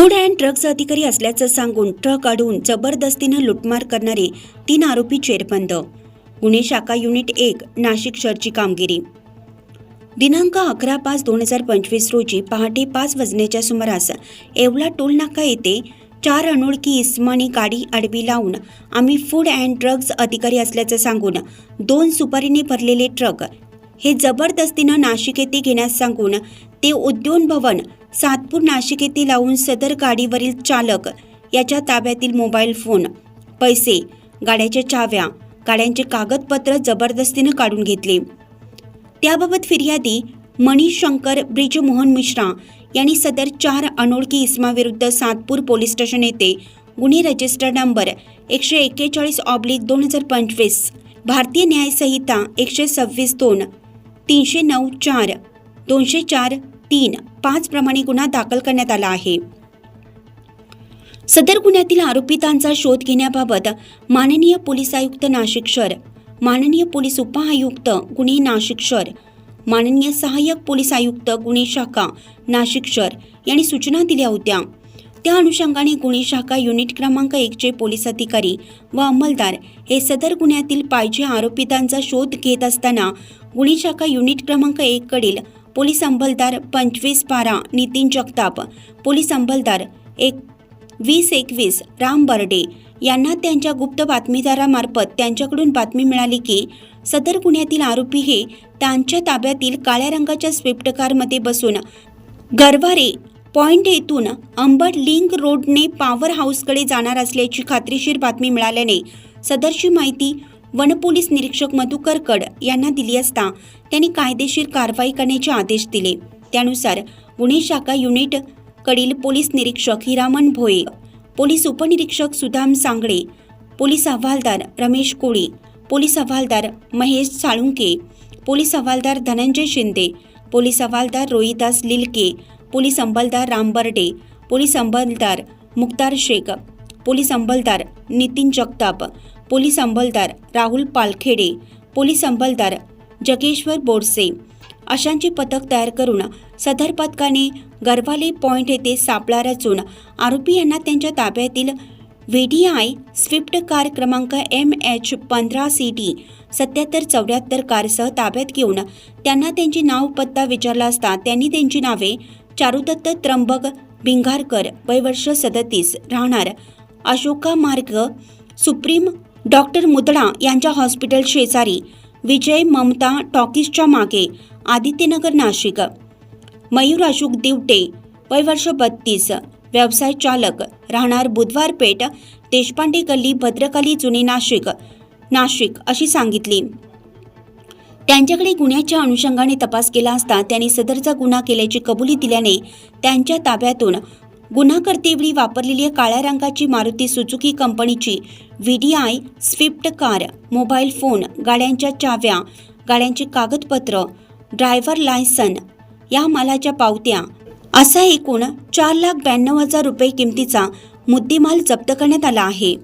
Food and drugs अधिकारी असल्याचं सांगून ट्रक अडवून जबरदस्तीनं लुटमार करणारे तीन आरोपी चेरबंद. गुन्हे शाखा युनिट एक नाशिक शहरची कामगिरी. दिनांक अकरा पाच दोन हजार पंचवीस रोजी पहाटे पाच वाजण्याच्या सुमारास येवला टोल नाका येथे चार अनोळखी इस्मानी गाडी आडवी लावून आम्ही फूड अँड ड्रग्ज अधिकारी असल्याचं सांगून दोन सुपारीने भरलेले ट्रक हे जबरदस्तीनं नाशिक येथे घेण्यास सांगून ते उद्योन भवन सातपूर नाशिक येथे लावून सदर गाडीवरील चालक याच्या ताब्यातील मोबाईल फोन पैसे गाड्याच्या चाव्या गाड्यांचे कागदपत्र जबरदस्तीनं काढून घेतले. त्याबाबत फिर्यादी मनीष शंकर ब्रिजमोहन मिश्रा यांनी सदर चार अनोळखी इस्माविरुद्ध सातपूर पोलीस स्टेशन येथे गुन्हे रजिस्टर नंबर एकशे एक्केचाळीस ऑब्लिक दोन हजार पंचवीस भारतीय न्यायसंहिता एकशे सव्वीस दोन तीनशे नऊ चार दोनशे चार तीन पाच प्रमाणे गुन्हा दाखल करण्यात आला आहे. सदर गुन्ह्यातील आरोपितांचा शोध घेण्याबाबत माननीय पोलीस आयुक्त नाशिक शहर माननीय पोलीस उपआयुक्त गुन्हे नाशिक शहर माननीय सहाय्यक पोलीस आयुक्त गुन्हे शाखा नाशिक शहर यांनी सूचना दिल्या होत्या. त्या अनुषंगाने गुन्हे शाखा युनिट क्रमांक एकचे पोलीस अधिकारी व अंमलदार हे सदर गुन्ह्यातील पाहिजे आरोपितांचा शोध घेत असताना गुन्हे शाखा युनिट क्रमांक एककडील पोलीस अंमलदार पंचवीस बारा नितीन जगताप पोलीस अंमलदार एक वीस एकवीस राम बर्डे यांना त्यांच्या गुप्त बातमीदारामार्फत त्यांच्याकडून बातमी मिळाली की सदर गुन्ह्यातील आरोपी हे त्यांच्या ताब्यातील काळ्या रंगाच्या स्विफ्ट कारमध्ये बसून गरवारे पॉइंट येथून अंबड लिंक रोडने पॉवर हाऊसकडे जाणार असल्याची खात्रीशीर बातमी मिळाल्याने सदरची माहिती वनपोलीस निरीक्षक मधुकरकड यांना दिली असता त्यांनी कायदेशीर कारवाई करण्याचे आदेश दिले. त्यानुसार गुन्हे शाखा युनिटकडील पोलीस निरीक्षक हिरामन भोये पोलीस उपनिरीक्षक सुदाम सांगळे पोलीस हवालदार रमेश कोळी पोलीस हवालदार महेश साळुंके पोलीस हवालदार धनंजय शिंदे पोलीस हवालदार रोहिदास लिलके पोलीस अंमलदार रामबर्डे पोलीस अंमलदार मुक्तार शेख पोलीस अंमलदार नितीन जगताप पोलीस अंमलदार राहुल पालखेडे पोलीस अंमलदार जगेश्वर बोरसे. अशांचे पथक तयार करून सदर पथकाने गरवाले पॉईंट येथे सापळा रचून आरोपी यांना त्यांच्या ताब्यातील V D I swift car क्रमांक एम एच पंधरा सी टी सत्याहत्तर चौऱ्याहत्तर कारसह ताब्यात घेऊन त्यांना त्यांची नाव पत्ता विचारला असता त्यांनी त्यांची नावे चारुदत्त त्र्यंबक भिंगारकर वयवर्ष सदतीस राहणार अशोका मार्ग सुप्रीम डॉक्टर मुदडा यांच्या हॉस्पिटल शेजारी विजय ममता टॉकीजच्या मागे आदित्यनगर नाशिक. मयूर अशोक दिवटे वयवर्ष बत्तीस व्यवसाय चालक राहणार बुधवार पेठ देशपांडे गल्ली भद्रकाली जुने नाशिक नाशिक अशी सांगितली. त्यांच्याकडे गुन्ह्याच्या अनुषंगाने तपास केला असता त्यांनी सदरचा गुन्हा केल्याची कबुली दिल्याने त्यांच्या ताब्यातून गुन्हा करतेवेळी वापरलेली काळ्या रंगाची मारुती सुझुकी कंपनीची V D I swift car mobile phone गाड्यांच्या चाव्या गाड्यांची कागदपत्र ड्रायव्हर लायसन या मालाच्या पावत्या. असा एकूण चार लाख ब्याण्णव हजार रुपये किमतीचा मुद्देमाल जप्त करण्यात आला आहे.